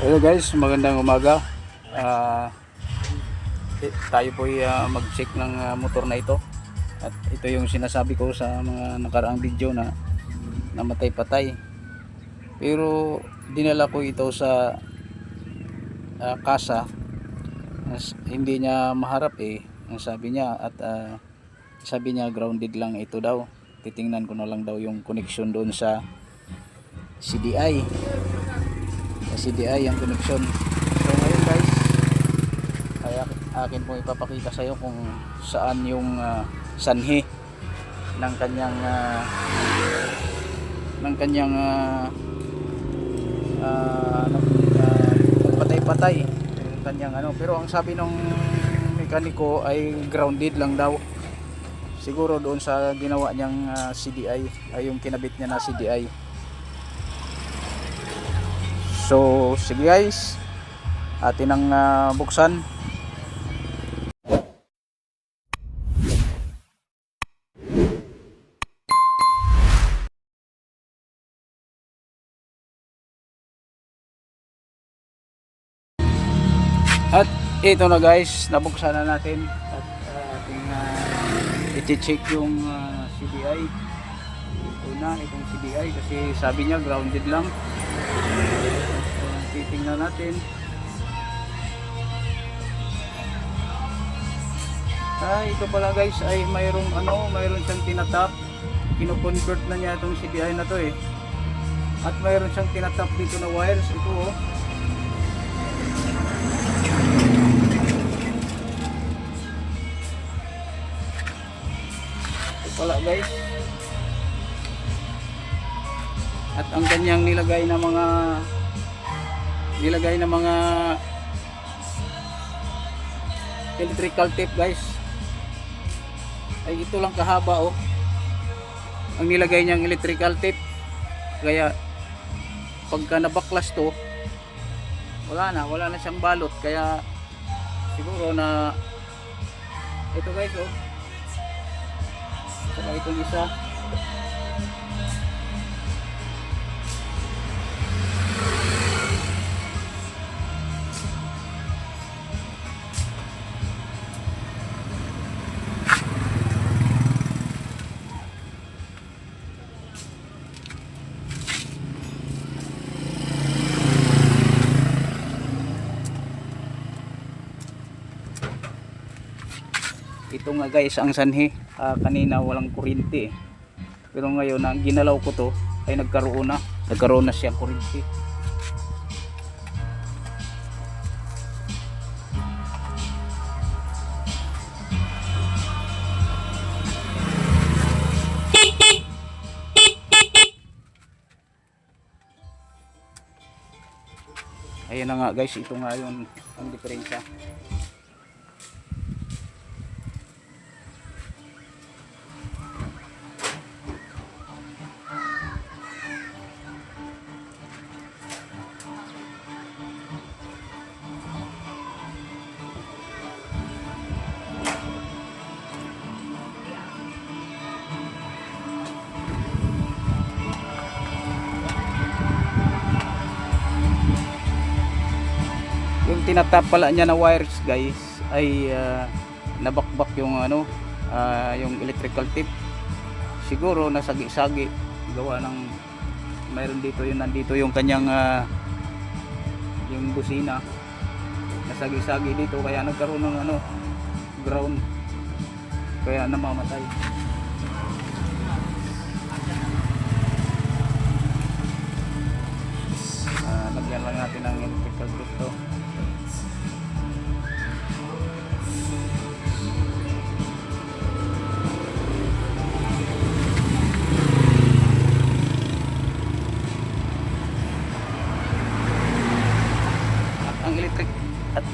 Hello guys, magandang umaga. Eh, tayo po ay ah, mag-check ng ah, motor na ito. At ito yung sinasabi ko sa mga nakaraang video na namatay patay. Pero dinala ko ito sa ah, kasa. As- hindi niya maharap eh. Ang sabi niya at ah, sabi niya grounded lang ito daw. Titingnan ko na lang daw yung connection doon sa CDI CDI ang connection. So ngayon guys ay ak- akin pong ipapakita sa iyo kung saan yung ah, sanhi ng kanyang ah, ng kanyang uh, patay-patay yung kanyang ano. Pero ang sabi ng mekaniko ay grounded lang daw. Siguro doon sa ginawa niyang ah, CDI ay yung kinabit niya na CDI So, sige guys. Atin ang ah, buksan. At ito na guys, nabuksan na natin at uh, ating uh, i-check yung ah, CDI. Ito na itong CDI kasi sabi niya grounded lang. Titingnan natin. Ay, ito pala guys ay mayroong ano, mayroon siyang tinatap. Kino-convert na niya itong CDI na to eh. At mayroon siyang tinatap dito na wires. Ito oh. Ito pala guys. At ang kanyang nilagay na mga nilagay na mga electrical tape guys. Ay ito lang kahaba oh. Ang nilagay niyang electrical tape. Kaya pagka nabaklas to wala na wala na siyang balot. Kaya siguro na ito guys oh. Saka itong isa nga guys ang sanhi Ah, kanina walang kuryente eh. pero ngayon ang ginalaw ko to ay nagkaroon na nagkaroon na siyang kuryente Ayan na nga guys, ito nga yung ang diferensya. Tinatap pala niya na wires guys ay ah, nabakbak yung ano ah, yung electrical tip. Siguro nasagi-sagi gawa ng mayroon dito yung nandito yung kanyang ah, yung busina. Nasagi-sagi dito kaya nagkaroon ng ano ground. Kaya namamatay. Ah, lagyan lang natin ng electrical tip to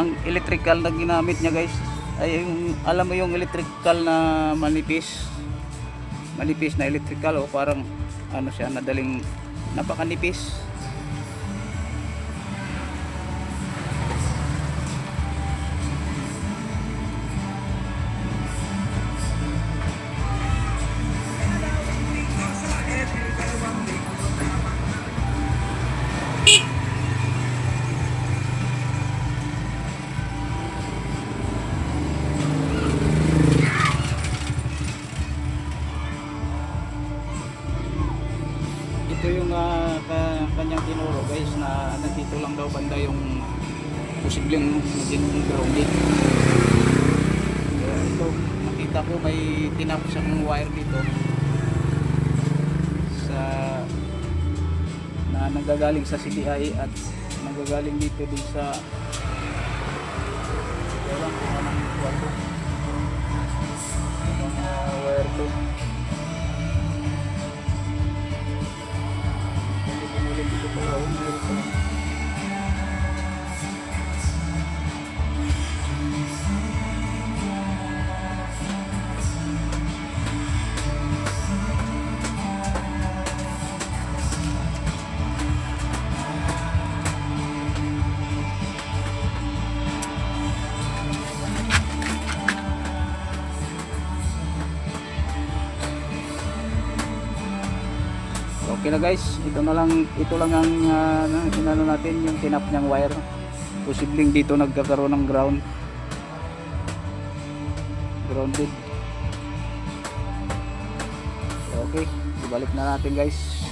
ang electrical na ginamit niya guys ay yung alam mo yung electrical na manipis? Manipis na electrical o parang ano siya nadaling napakanipis posibleng maging grounded. Kaya ito, nakita ko may tinap siyang wire dito sa na nanggagaling sa CDI at nanggagaling dito din sa ewan ko anong wire to. Anong ah, wire to. Hindi ko Okay na guys, ito na lang ito lang ang uh, inano natin yung tinap niyang wire. Posibleng dito nagkakaroon ng ground. Grounded. Okay, ibalik na natin guys.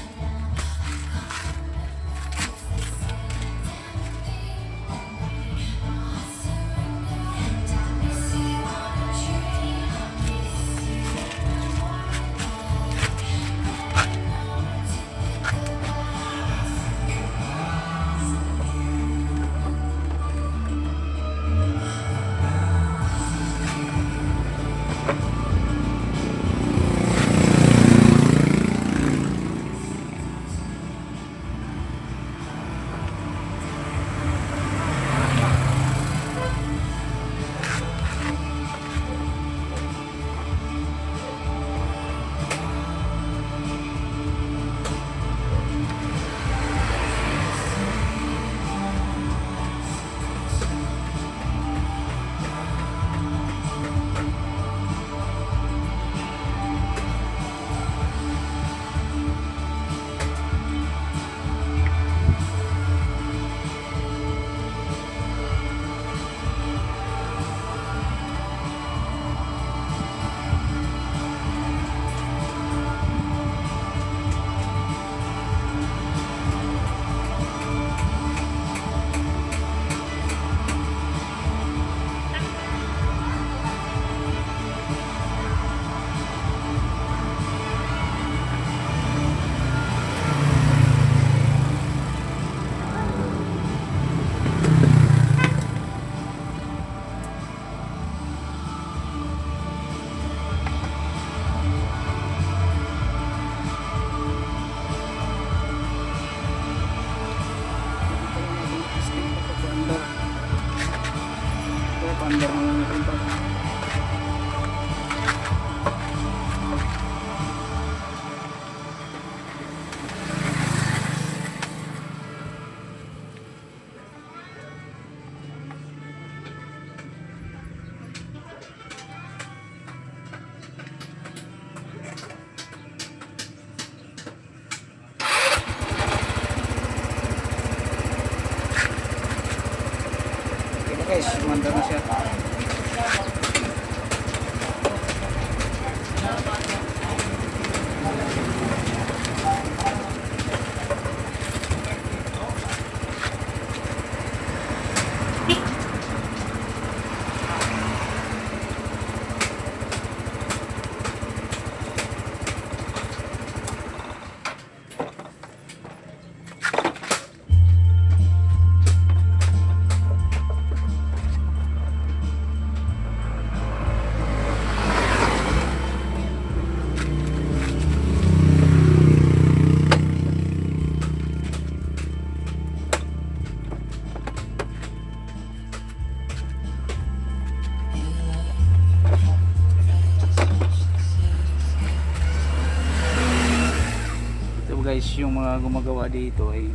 Mga gumagawa dito ay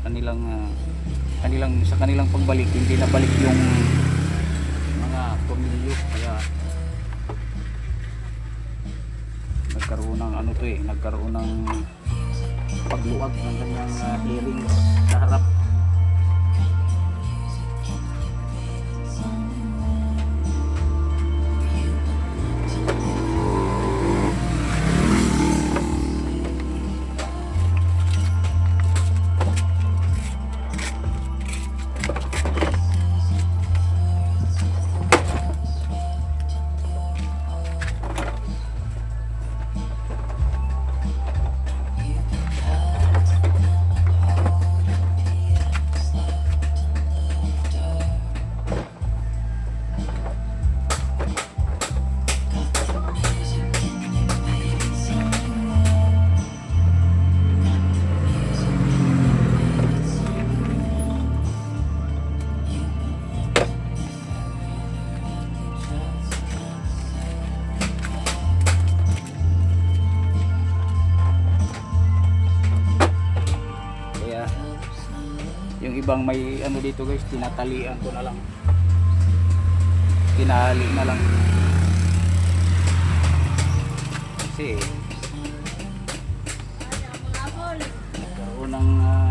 kanilang ah, kanilang sa kanilang pagbalik hindi na balik yung mga tornilyo kaya nagkaroon ng ano to eh, nagkaroon ng pagluwag ng kanyang uh, hearing sa harap. Yung ibang may ano dito guys, tinatalian ko na lang. Tinali na lang. Kasi nagkaroon ng ah,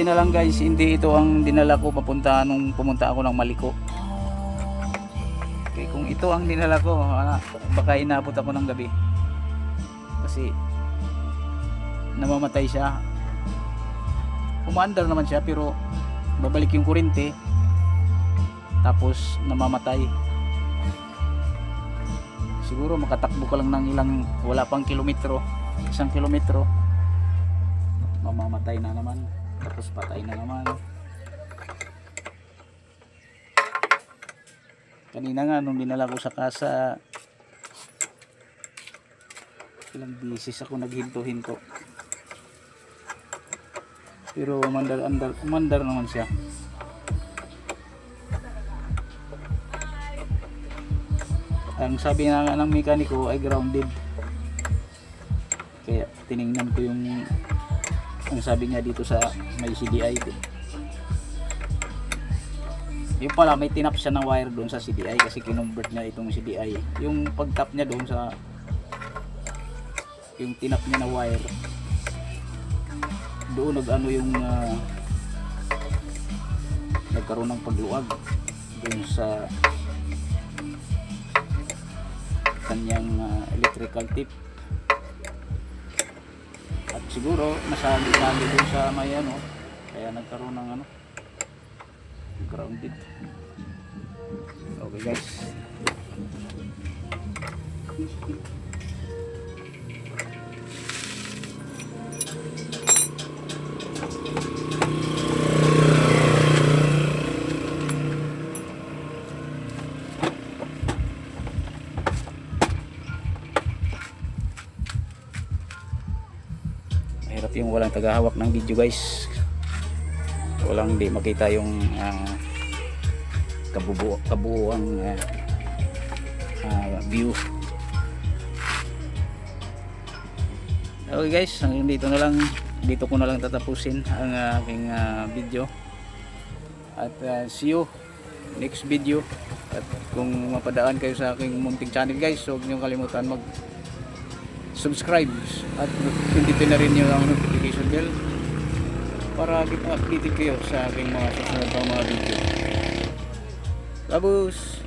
Buti na lang guys, hindi ito ang dinala ko papunta nung pumunta ako ng Maliko. Okay, kung ito ang dinala ko, ah, baka inabot ako ng gabi. Kasi namamatay siya. Umaandar naman siya pero babalik yung kurente tapos namamatay. Siguro makatakbo ka lang ng ilang wala pang kilometro, isang kilometro mamamatay na naman tapos patay na naman. Kanina nga nung dinala ko sa kasa ilang bisis ako naghinto-hinto. Pero umandar andar umandar naman siya. Ang sabi nga ng mekaniko ay grounded. Kaya tiningnan ko yung ang sabi niya dito sa may CDI ko. Yung pala may tinap siya ng wire doon sa CDI kasi kinumbert niya itong CDI. Yung pagtap niya doon sa yung tinap niya na wire doon nag ano yung ah, nagkaroon ng pagluwag doon sa kanyang ah, electrical tip siguro nasali-sali dun sa may ano. Kaya nagkaroon ng ano grounded. Okay guys walang tagahawak ng video guys. Walang di makita yung uh, kabubu kabuuang ah, ah, view. Okay guys. Hanggang dito na lang. Dito ko na lang tatapusin ang aking ah, video. At ah, see you next video. At kung mapadaan kayo sa aking munting channel guys huwag niyong kalimutan mag subscribe at pindutin na rin yung notification bell para updated kayo sa aking mga susunod pang mga video. Labos!